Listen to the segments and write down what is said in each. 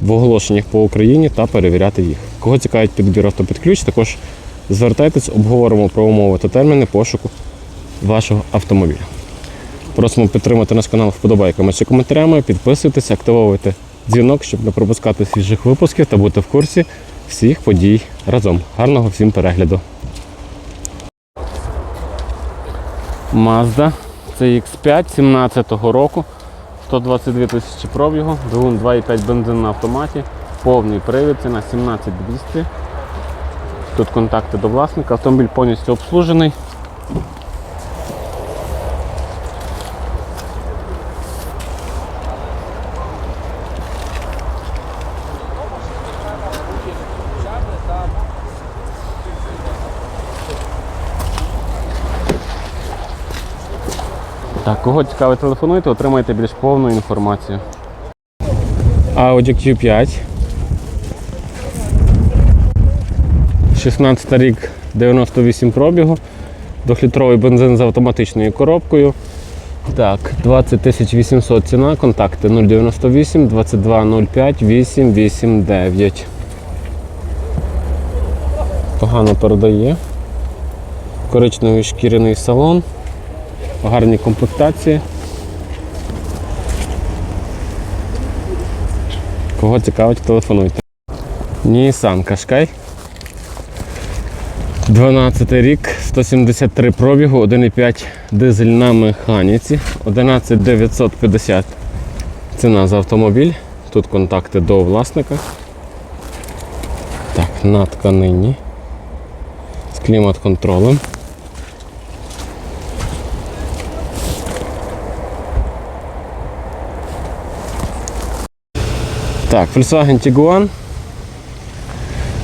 в оголошеннях по Україні та перевіряти їх. Кого цікавить підбір авто під ключ, також звертайтесь, обговоримо про умови та терміни пошуку вашого автомобіля. Просимо підтримати наш канал вподобайками чи коментарями, підписуйтесь, активовуйте дзвінок, щоб не пропускати свіжих випусків та бути в курсі всіх подій разом. Гарного всім перегляду. Mazda CX5 17-го року. 122 тисячі пробігу, двигун 2,5 бензин на автоматі, повний привід, ціна 17200. Тут контакти до власника, автомобіль повністю обслужений. Так, кого цікавить, телефонуйте, отримайте більш повну інформацію. Audi Q5. 16 рік 98 пробігу. Двохлітровий бензин з автоматичною коробкою. Так, 20 800 ціна, контакти 098 2205 889. Погано передає. Коричневий шкіряний салон гарні комплектації. Кого цікавить, телефонуйте. Nissan Qashqai. 12 рік, 173 пробігу, 1,5 дизель на механіці, 11950 ціна за автомобіль. Тут контакти до власника. Так, на тканині. З клімат-контролем. Так, Volkswagen Tiguan.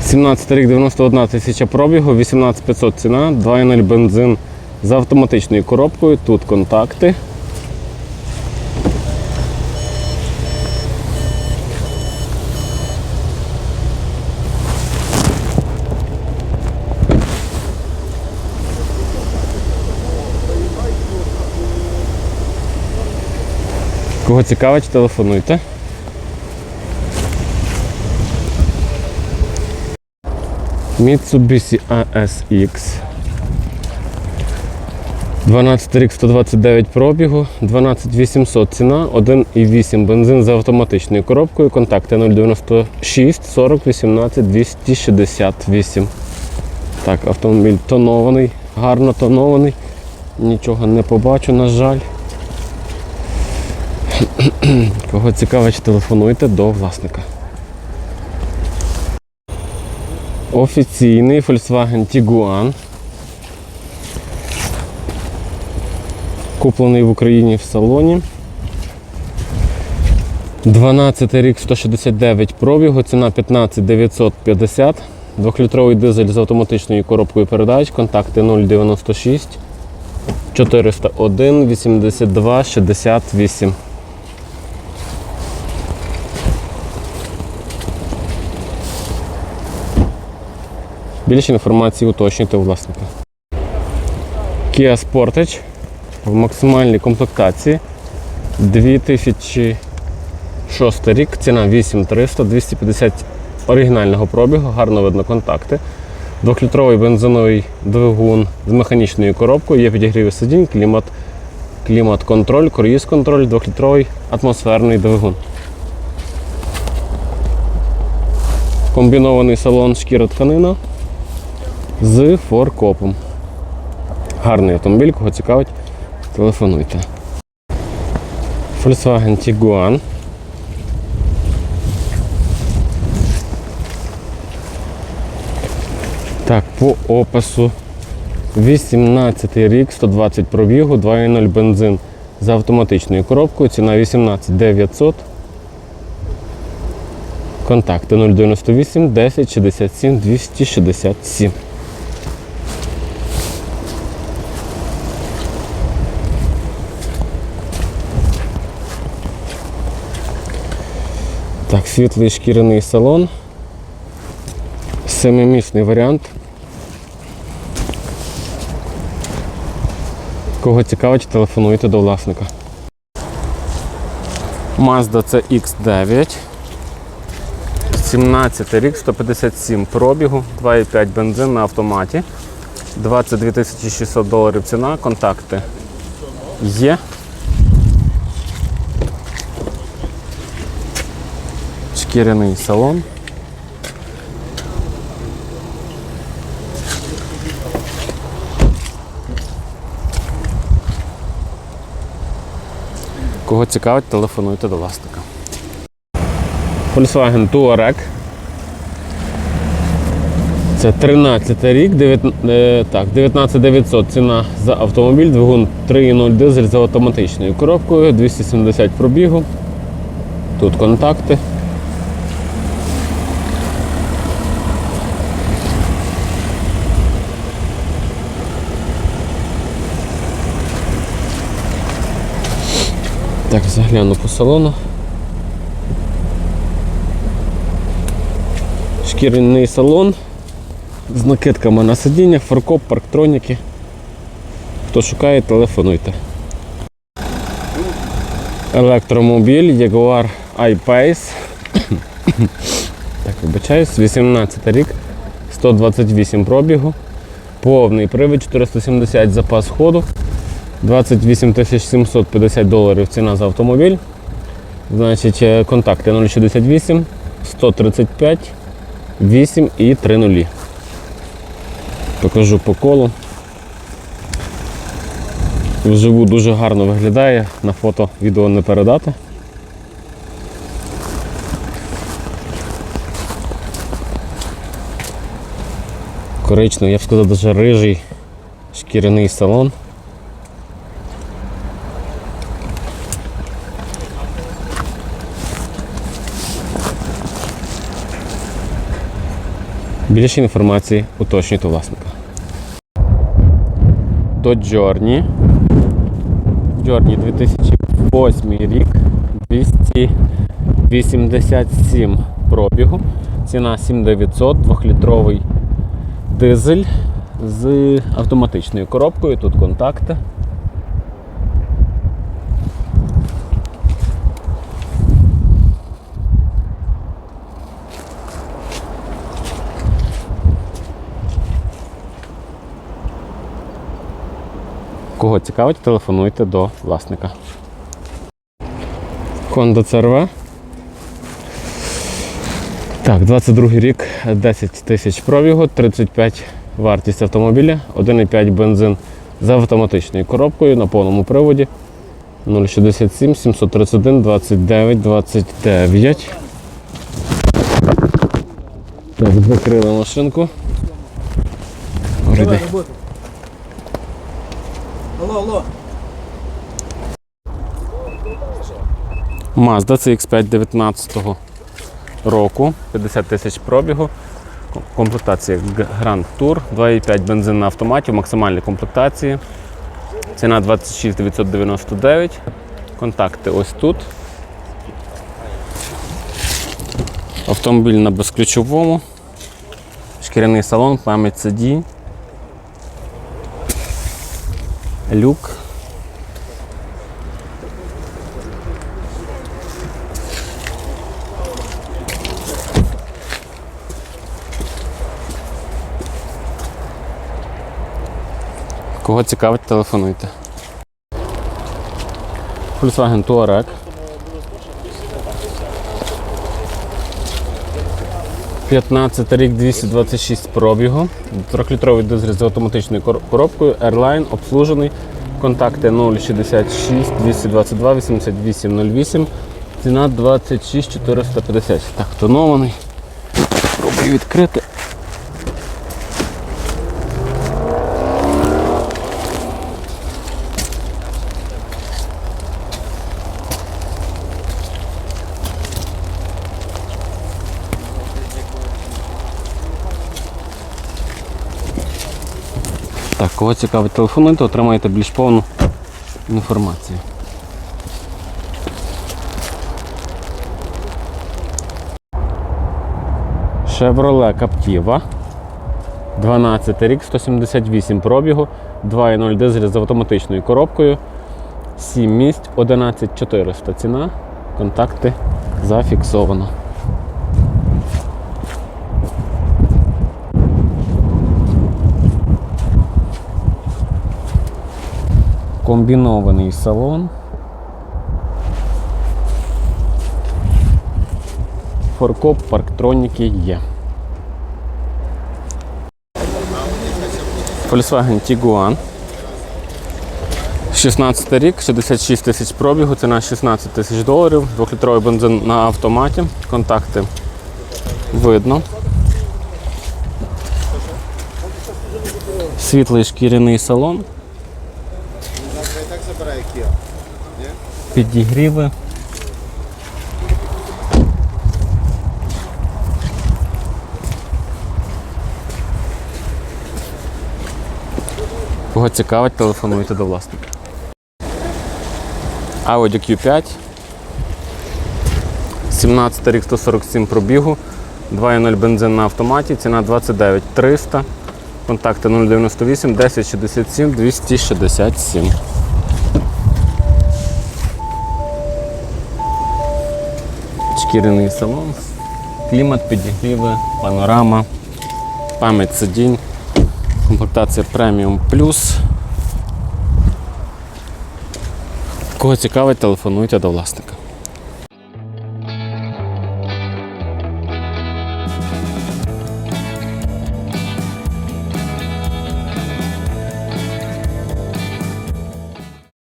17 рік 91 тисяча пробігу, 18500 ціна, 2.0 бензин з автоматичною коробкою. Тут контакти. Кого цікавить, телефонуйте. Mitsubishi ASX. 12 рік 129 пробігу, 12800 ціна, 1,8 бензин з автоматичною коробкою, контакти 096 40 18 268. Так, автомобіль тонований, гарно тонований. Нічого не побачу, на жаль. Кого цікавить, телефонуйте до власника. Офіційний Volkswagen Tiguan. Куплений в Україні в салоні. 12 рік 169 пробігу, ціна 15 950. Двохлітровий дизель з автоматичною коробкою передач, контакти 096 401 82 68. Більше інформації уточнюйте у власника. Kia Sportage в максимальній комплектації 2006 рік, ціна 8300, 250 оригінального пробігу, гарно видно контакти. Двохлітровий бензиновий двигун з механічною коробкою, є підігрів сидінь, клімат, клімат-контроль, круїз-контроль, двохлітровий атмосферний двигун. Комбінований салон шкіра тканина з форкопом. Гарний автомобіль, кого цікавить, телефонуйте. Volkswagen Tiguan. Так, по опису 18 рік, 120 пробігу, 2.0 бензин з автоматичною коробкою, ціна 18 900. Контакти 098 10 67 267. Так, світлий шкіряний салон. Семимісний варіант. Кого цікавить, телефонуйте до власника. Mazda CX9. 17 рік, 157 пробігу, 2,5 бензин на автоматі. 22 600 доларів ціна, контакти є. Шкіряний салон. Кого цікавить, телефонуйте до власника. Volkswagen Touareg. Це 13 рік, 9, е, так, 19900 ціна за автомобіль, двигун 3.0 дизель з автоматичною коробкою, 270 пробігу. Тут контакти. Так, загляну по салону. Шкіряний салон з накидками на сидіннях, фаркоп, парктроніки. Хто шукає, телефонуйте. Електромобіль Jaguar I-Pace. так, вибачаюсь, 18 рік, 128 пробігу, повний привід, 470 запас ходу, 28 750 доларів ціна за автомобіль. Значить, е, контакти 068 135 8 і 3 нулі. Покажу по колу. Вживу дуже гарно виглядає, на фото відео не передати. Коричневий, я б сказав, даже рижий шкіряний салон. Більше інформації уточнюйте власника. До Journey. Journey 2008 рік, 287 пробігу, ціна 7900, 2-літровий дизель з автоматичною коробкою, тут контакти. Кого цікавить, телефонуйте до власника. Honda CRV. Так, 22 рік, 10 тисяч пробігу, 35 вартість автомобіля, 1,5 бензин з автоматичною коробкою на повному приводі. 067 731 29 29. Так, закрили машинку. День. Алло. Mazda CX5 19 року, 50 тисяч пробігу. Ком- Комплектація Grand Tour, 2,5 бензин на автоматі, в максимальній комплектації. Ціна 26 999. Контакти ось тут. Автомобіль на безключовому. Шкіряний салон, пам'ять сидінь. Люк. Кого цікавить, телефонуйте. Volkswagen Touareg. 15 рік 226 пробігу. 3-літровий дизель з автоматичною коробкою. Airline обслужений. Контакти 066 222 8808. Ціна 26 450. Так, тонований. Пробую відкрити. Кого цікавить телефонуйте, отримаєте більш повну інформацію. Chevrolet Captiva. 12 рік, 178 пробігу, 2.0 дизель з автоматичною коробкою. 7 місць, 11400 ціна. Контакти зафіксовано. Комбінований салон. Форкоп, парктроніки є. Volkswagen Tiguan. 16 рік, 66 тисяч пробігу, ціна 16 тисяч доларів, 2-літровий бензин на автоматі. Контакти видно. Світлий шкіряний салон. Підігріви. Кого цікавить, телефонуйте до власника. Audi Q5. 17 рік 147 пробігу. 2.0 бензин на автоматі. Ціна 29 300. Контакти 098 1067 267. Шкіряний салон. Клімат, підігріви, панорама, пам'ять сидінь. Комплектація преміум плюс. Кого цікавить, телефонуйте до власника.